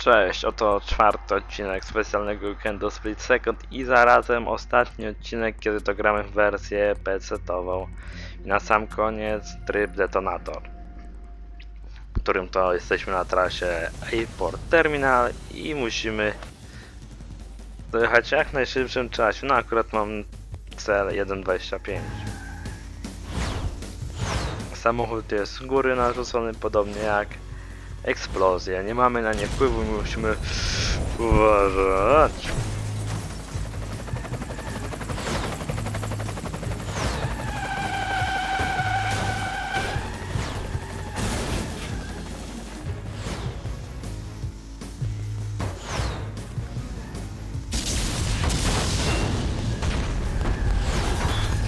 Cześć, oto czwarty odcinek specjalnego weekendu Split Second i zarazem ostatni odcinek, kiedy to gramy w wersję PC-tową. I na sam koniec tryb detonator, w którym to jesteśmy na trasie Airport Terminal i musimy dojechać jak najszybszym czasie. No akurat mam cel 1.25. Samochód jest z góry narzucony, podobnie jak eksplozja. Nie mamy na nie wpływu, musimy uważać.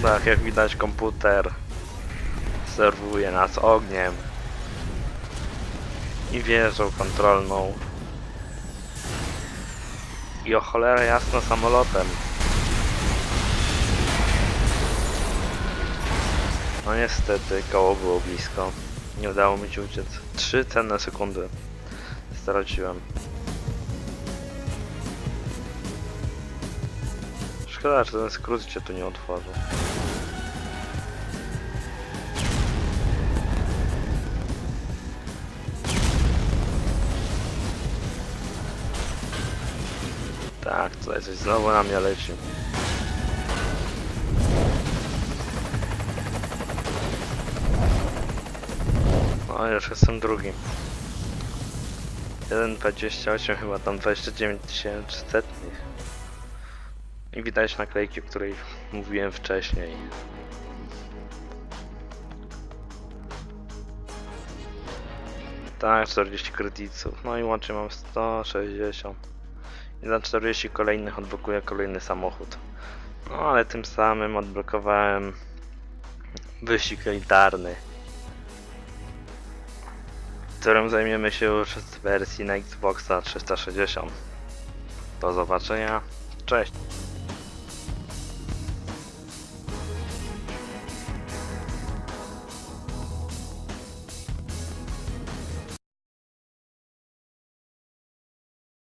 Tak, jak widać komputer serwuje nas ogniem i wieżą kontrolną. I o cholera jasno samolotem. No niestety, koło było blisko. Nie udało mi się uciec. Trzy cenne sekundy straciłem. Szkoda, że ten skrót się tu nie otworzył. Tak, tutaj coś znowu na mnie leci. O, już jestem drugi. 1.28 chyba tam 29 tysięcy setnych. I widać naklejki, o której mówiłem wcześniej. Tak, 40 kredytów. No i łącznie mam 160. I za 40 kolejnych odblokuję kolejny samochód. No ale tym samym odblokowałem wyścig elitarny. Którym zajmiemy się już w wersji na Xboxa 360. Do zobaczenia. Cześć.